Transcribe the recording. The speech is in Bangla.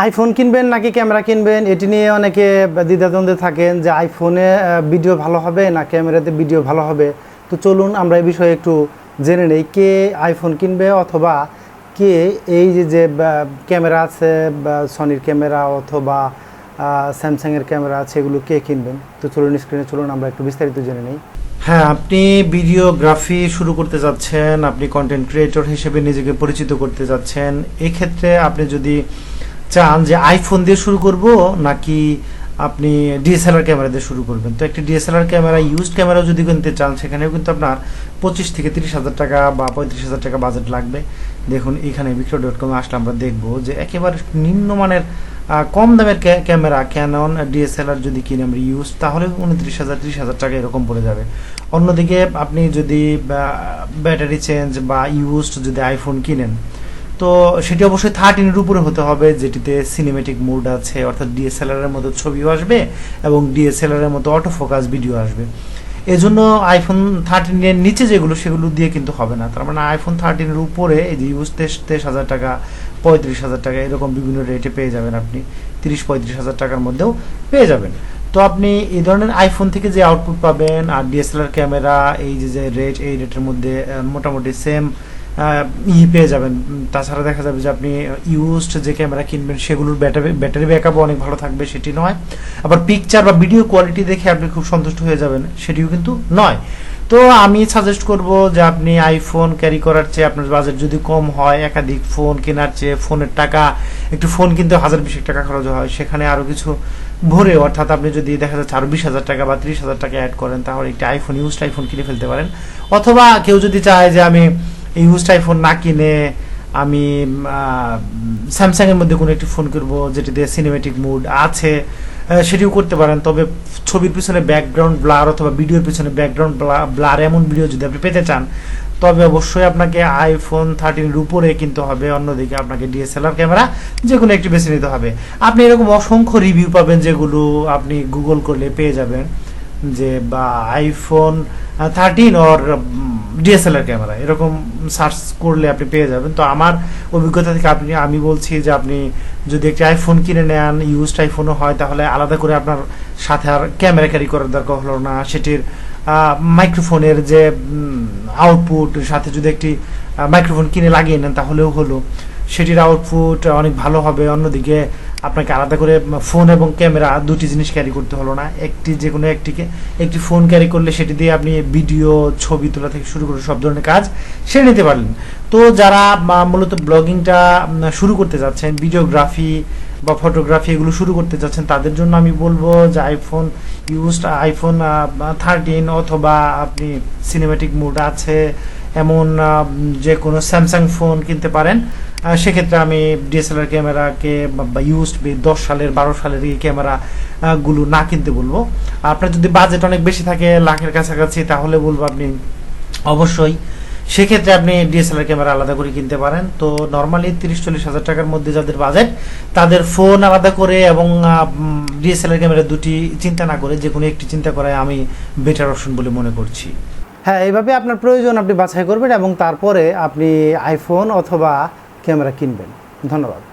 আইফোন কিনবেন নাকি ক্যামেরা কিনবেন? এটি নিয়ে অনেকে দ্বিধাদ্বন্দ্বে থাকেন যে আইফোনে ভিডিও ভালো হবে না ক্যামেরাতে ভিডিও ভালো হবে? তো চলুন আমরা এই বিষয়ে একটু জেনে নেই, কে আইফোন কিনবে অথবা কে এই যে যে ক্যামেরা আছে সনির ক্যামেরা অথবা স্যামসাংয়ের ক্যামেরা আছে, এগুলো কে কিনবেন? তো চলুন স্ক্রিনে চলুন, আমরা একটু বিস্তারিত জেনে নেই। হ্যাঁ আপনি ভিডিওগ্রাফি শুরু করতে যাচ্ছেন, আপনি কন্টেন্ট ক্রিয়েটর হিসেবে নিজেকে পরিচিত করতে যাচ্ছেন, এক্ষেত্রে আপনি যদি চান যে আইফোন দিয়ে শুরু করব নাকি আপনি ডিএসএলআর ক্যামেরা দিয়ে শুরু করবেন? তো একটি ডিএসএলআর ক্যামেরা ইউজড ক্যামেরা যদি কিনতে চান, সেখানেও কিন্তু আপনার পঁচিশ থেকে তিরিশ হাজার টাকা বা পঁয়ত্রিশ হাজার টাকা বাজেট লাগবে। দেখুন, এখানে বিক্রয় ডট কমে আসলে আমরা দেখব যে একেবারে নিম্নমানের কম দামের ক্যামেরা ক্যানন ডিএসএলআর যদি কিনে আমরা ইউজ তাহলে উনত্রিশ হাজার, ত্রিশ হাজার টাকা এরকম পড়ে যাবে। অন্যদিকে আপনি যদি ব্যাটারি চেঞ্জ বা ইউজড যদি আইফোন কিনেন তো সেটি অবশ্যই থার্টিনের উপরে হতে হবে, যেটিতে সিনেমেটিক মুড আছে, অর্থাৎ ডিএসএলআর এর মতো ছবিও আসবে এবং ডিএসএলআর এর মতো অটো ফোকাস ভিডিও আসবে। এজন্য আইফোন থার্টিনের নিচে যেগুলো, সেগুলো দিয়ে কিন্তু হবে না। তার মানে আইফোন থার্টিনের উপরে এই যে ইউজ তেইশ হাজার টাকা, পঁয়ত্রিশ হাজার টাকা, এরকম বিভিন্ন রেটে পেয়ে যাবেন আপনি। তিরিশ, পঁয়ত্রিশ হাজার টাকার মধ্যেও পেয়ে যাবেন। তো আপনি এই ধরনের আইফোন থেকে যে আউটপুট পাবেন, আর ডিএসএলআর ক্যামেরা এই যে রেট এই রেটের মধ্যে মোটামুটি সেম ই পেয়ে যাবেন। তাছাড়া দেখা যাবে যে আপনি ইউজড যে ক্যামেরা কিনবেন, সেগুলোর ব্যাটারি ব্যাটারি ব্যাকআপও অনেক ভালো থাকবে, সেটি নয়। আবার পিকচার বা ভিডিও কোয়ালিটি দেখে আপনি খুব সন্তুষ্ট হয়ে যাবেন, সেটিও কিন্তু নয়। তো আমি সাজেস্ট করব যে আপনি আইফোন ক্যারি করার চেয়ে আপনার বাজেট যদি কম হয়, একাধিক ফোন কেনার চেয়ে ফোনের টাকা, একটু ফোন কিনতে হাজার বিশেক টাকা খরচ হয়, সেখানে আরও কিছু ভরে, অর্থাৎ আপনি যদি দেখা যাচ্ছে আরও বিশ হাজার টাকা বা ত্রিশ হাজার টাকা অ্যাড করেন, তাহলে একটি আইফোন ইউজড আইফোন কিনে ফেলতে পারেন। অথবা কেউ যদি চায় যে আমি ইউজড আইফোন না কিনে আমি স্যামসাং এর মধ্যে কোনো একটি ফোন করব যেটিতে সিনেমেটিক মুড আছে সেটিও করতে পারেন। তবে ছবির পিছনে ব্যাকগ্রাউন্ড ব্লার অথবা ভিডিওর পিছনে ব্যাকগ্রাউন্ড ব্লার এমন ভিডিও যদি আপনি পেতে চান, তবে অবশ্যই আপনাকে আইফোন থার্টিনের উপরে কিনতে হবে। অন্যদিকে আপনাকে ডিএসএলআর ক্যামেরা যে কোনো একটি বেছে নিতে হবে। আপনি এরকম অসংখ্য রিভিউ পাবেন যেগুলো আপনি গুগল করলে পেয়ে যাবেন যে, বা iPhone thirteen or DSLR camera, এরকম সার্চ করলে আপনি পেয়ে যাবেন। তো আমার অভিজ্ঞতা থেকে আপনি, আমি বলছি যে আপনি যদি একটি আইফোন কিনে নেন ইউজড আইফোনও হয়, তাহলে আলাদা করে আপনার সাথে আর ক্যামেরা ক্যারি করার দরকার হলো না। সেটির মাইক্রোফোনের যে আউটপুট সাথে যদি একটি মাইক্রোফোন কিনে লাগিয়ে নেন, তাহলেও হলো। সেটির আউটপুট অনেক ভালো হবে। অন্যদিকে আপনাকে আলাদা করে ফোন এবং ক্যামেরা দুটি জিনিস ক্যারি করতে হলো না। একটি যে কোনো একটিকে, একটি ফোন ক্যারি করলে সেটি দিয়ে আপনি ভিডিও ছবি তোলা থেকে শুরু করে সব ধরনের কাজ সেরে নিতে পারলেন। তো যারা মূলত ব্লগিংটা শুরু করতে যাচ্ছেন ভিডিওগ্রাফি বা ফটোগ্রাফি এগুলো শুরু করতে যাচ্ছেন, তাদের জন্য আমি বলব যে আইফোন ইউজড আইফোন থার্টিন অথবা আপনি সিনেমেটিক মুড আছে, এমন যে কোনো স্যামসাং ফোন কিনতে পারেন। সেক্ষেত্রে আমি ডিএসএলআর ক্যামেরাকে বা ইউজড দশ সালের বারো সালের এই ক্যামেরা আহ, গুলো না কিনতে বলব। আপনার যদি বাজেট অনেক বেশি থাকে লাখের কাছাকাছি তাহলে বলব আপনি অবশ্যই। সেক্ষেত্রে আপনি ডিএসএলআর ক্যামেরা আলাদা করে কিনতে পারেন। তো নর্মালি তিরিশ চল্লিশ হাজার টাকার মধ্যে যাদের বাজেট তাদের ফোন আলাদা করে এবং ডিএসএলআর ক্যামেরা দুটি চিন্তা না করে যে কোনো একটি চিন্তা করায় আমি বেটার অপশন বলে মনে করছি। হ্যাঁ এইভাবে আপনার প্রয়োজন আপনি বাছাই করবেন এবং তারপরে আপনি আইফোন অথবা ক্যামেরা কিনবেন। ধন্যবাদ।